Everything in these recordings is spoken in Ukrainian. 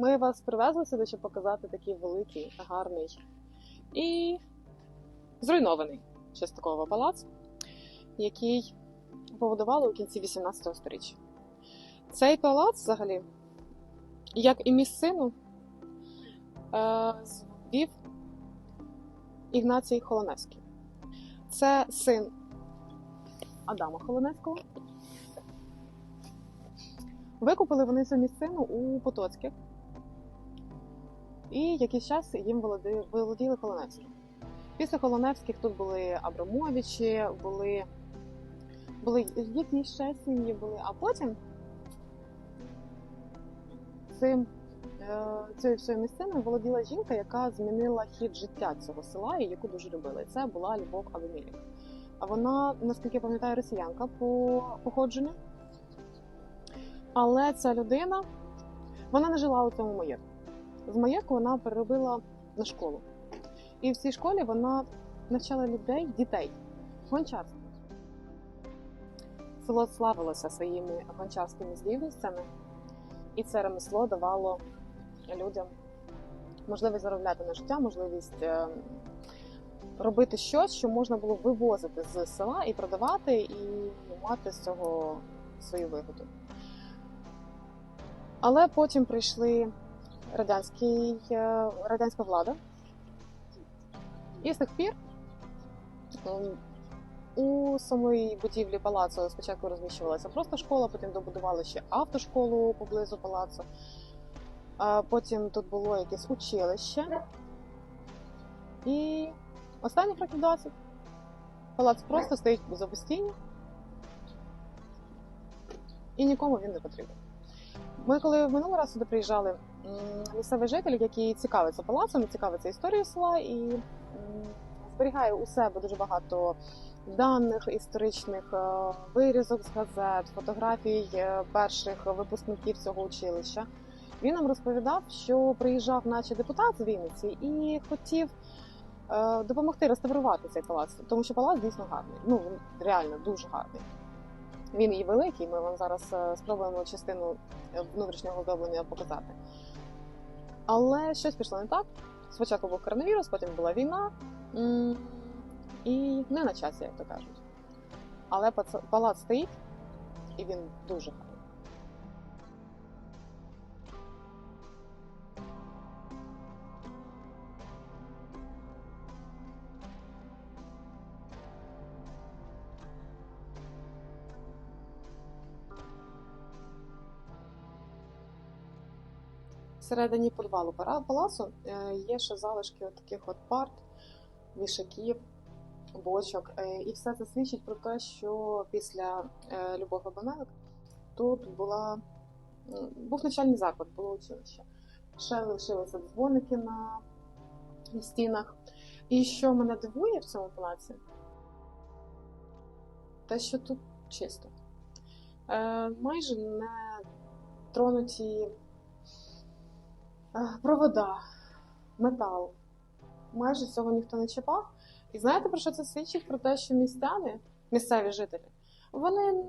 Ми вас привезли сюди, щоб показати такий великий, гарний і зруйнований частково палац, який побудували у кінці 18 століття. Цей палац, взагалі, як і місцину, е, звів Ігнацій Холоневський. Це син Адама Холоневського. Викупили вони цю місцину у Потоцьких. І якийсь час їм володи- володіли Холоневські. Після Холоневських тут були Абрамовичі, були, були якісь ще сім'ї були, а потім цим, е, цією всією місциною володіла жінка, яка змінила хід життя цього села і яку дуже любили. Це була Любов Авемілік. А вона, наскільки я пам'ятаю, росіянка по походженню. Але ця людина вона не жила у цьому маєтку. З маєтку вона переробила на школу. І в цій школі вона навчала людей, дітей, гончарству. Село славилося своїми гончарськими здібностями, і це ремесло давало людям можливість заробляти на життя, можливість е, робити щось, що можна було вивозити з села і продавати, і мати з цього свою вигоду. Але потім прийшли радянський, е, радянська влада. І з тих пір ем, у самій будівлі палацу спочатку розміщувалася просто школа, потім добудували ще автошколу поблизу палацу. А Потім тут було якесь училище. І останніх років 20 палац просто стоїть у запустінні. І нікому він не потрібен. Ми, коли в минулий раз сюди приїжджали, місцевий житель, який цікавиться палацом, цікавиться історією села і зберігає у себе дуже багато даних історичних е, вирізок з газет, фотографій е, перших випускників цього училища. Він нам розповідав, що приїжджав, наче депутат з Вінниці, і хотів е, допомогти реставрувати цей палац, тому що палац дійсно гарний. Ну реально дуже гарний. Він і великий. Ми вам зараз спробуємо частину внутрішнього оздоблення показати. Але щось пішло не так. Спочатку був коронавірус, потім була війна. І не на часі, як то кажуть. Але палац стоїть, і він дуже гарний. Всередині підвалу палацу е, є ще залишки от таких от парт, вішаків, бочок. Е, І все це свідчить про те, що після е, Любов Абамелик тут була, був навчальний заклад, було училище. Ще лишилися дзвоники на стінах. І що мене дивує в цьому палаці, те, що тут чисто. Майже не тронуті провода, метал. Майже цього ніхто не чіпав. І знаєте, про що це свідчить? Про те, що містяни, місцеві жителі, вони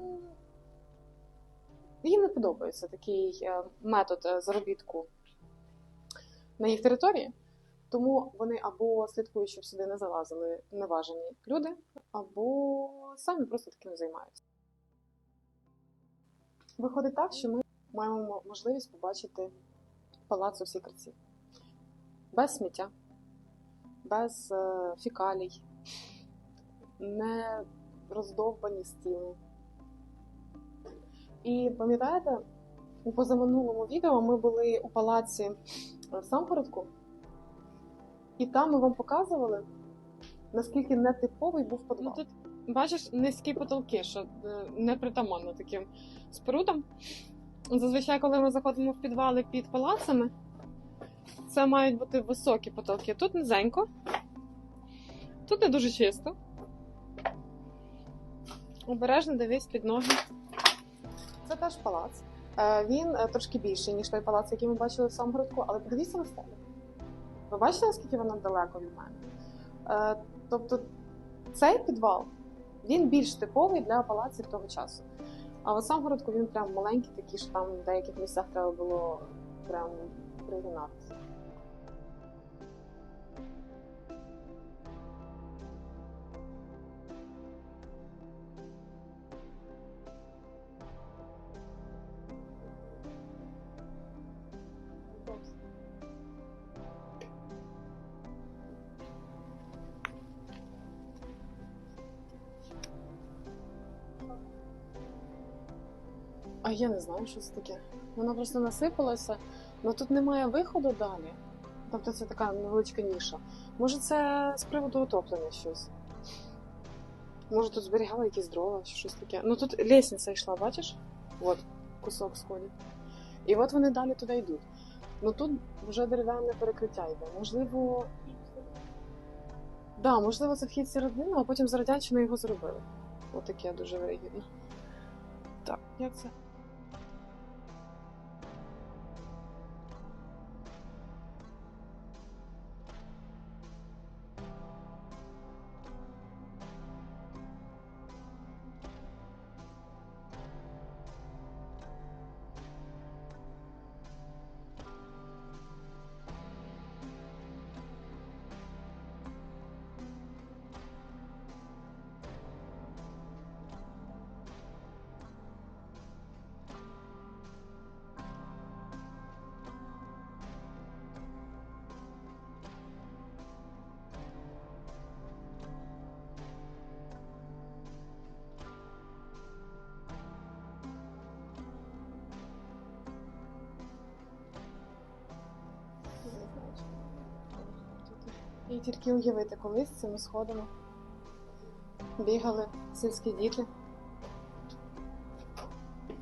їм не подобається такий е, метод е, заробітку на їх території. Тому вони або слідкують, щоб сюди не залазили неважені люди, або самі просто таким займаються. Виходить так, що ми маємо можливість побачити палац у всій. Без сміття, без е, фікалій, не роздовбані стіни. І пам'ятаєте, у позаминулому відео ми були у палаці в Сампородку, і там ми вам показували, наскільки нетиповий був Ну тут бачиш низькі потолки, що е, не притаманно таким спорудам. Зазвичай, коли ми заходимо в підвали під палацами, це мають бути високі потолки. Тут низенько, тут не дуже чисто. Обережно дивись під ноги. Це теж палац. Е, Він е, трошки більший, ніж той палац, який ми бачили в Самгородку, але подивіться на стелю. Ви бачите, наскільки вона далеко від мене? Е, Тобто цей підвал він більш типовий для палаців того часу. А в Самгородку він прям маленький, такий, що там в деяких місцях треба було прям приєднатися. А я не знаю, що це таке. Вона просто насипалася, але тут немає виходу далі. Тобто це така невеличка ніша. Може, це з приводу отоплення щось. Може, тут зберігали якісь дрова щось таке. Ну тут лісниця йшла, бачиш? От, кусок сходить. І от вони далі туди йдуть. Ну тут вже дерев'яне перекриття йде. Можливо. Да, можливо, це вхід середину, а потім з радянщини його зробили. Отаке дуже вигідно. Так, як це? І тільки уявити, колись цими сходами бігали сільські діти,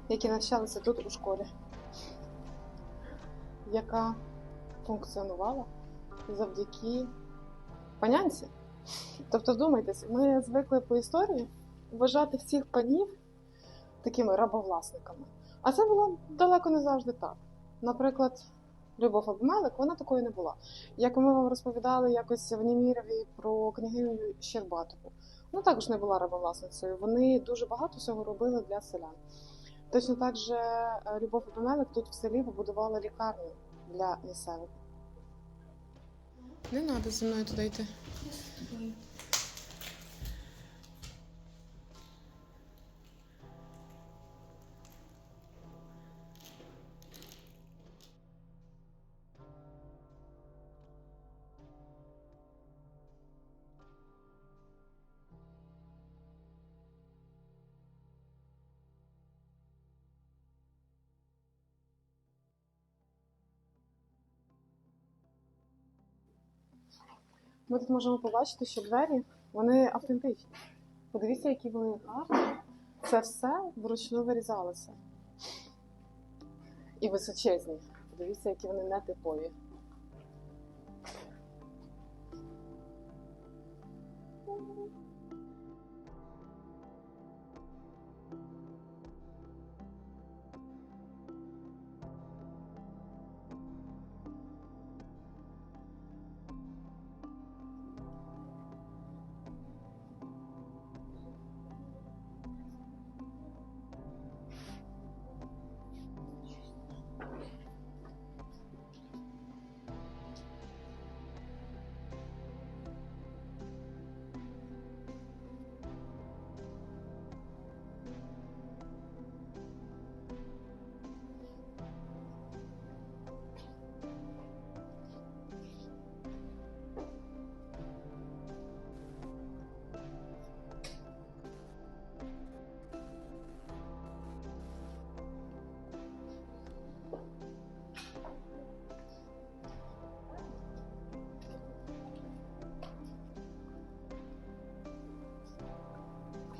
які навчалися тут у школі, яка функціонувала завдяки панянці. Тобто, вдумайтесь, ми звикли по історії вважати всіх панів такими рабовласниками. А це було далеко не завжди так. Наприклад, Любов Обмелик, вона такою не була. Як ми вам розповідали якось в Німірові про княгиню Щербатову, вона також не була рабовласницею. Вони дуже багато всього робили для селян. Точно так же е, Любов Обмелик тут в селі побудувала лікарню для місцевих. Не треба зі мною туди йти. Ми тут можемо побачити, що двері вони автентичні. Подивіться, які вони гарні. Це все вручну вирізалося. І височезні. Подивіться, які вони нетипові. В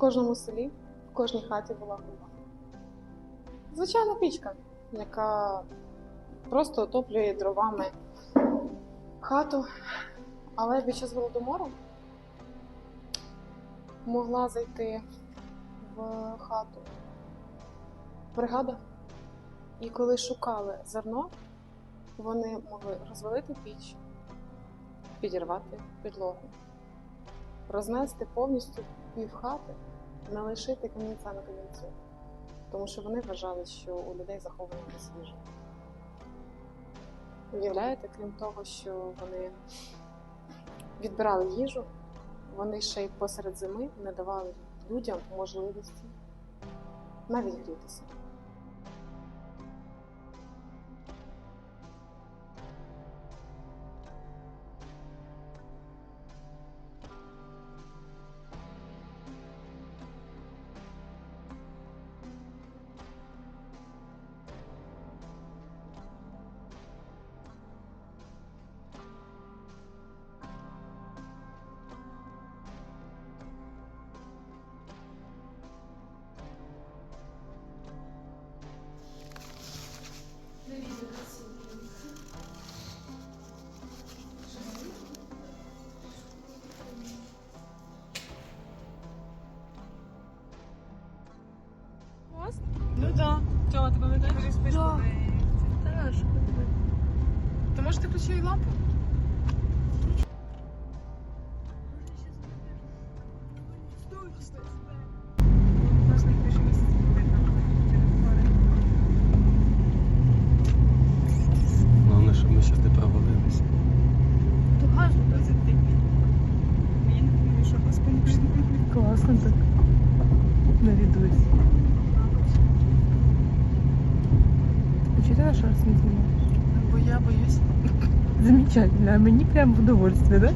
кожному селі, в кожній хаті була груба. Звичайна пічка, яка просто отоплює дровами хату, але під час голодомору могла зайти в хату. Бригада, і коли шукали зерно, вони могли розвалити піч, підірвати підлогу, рознести повністю пів хати, не лишити на камінцю, тому що вони вважали, що у людей захована їжі. Уявляєте, крім того, що вони відбирали їжу, вони ще й посеред зими не давали людям можливості навіть грітися. Чого, ти пам'ятаєш? Да. То може ти включив лампу? Головне, щоб ми зараз не провалилися. То газу. Класно так. Навідусь. На шарс не знімаєш? Бо я боюсь. Замечательно, а мне прям в удовольствие, да?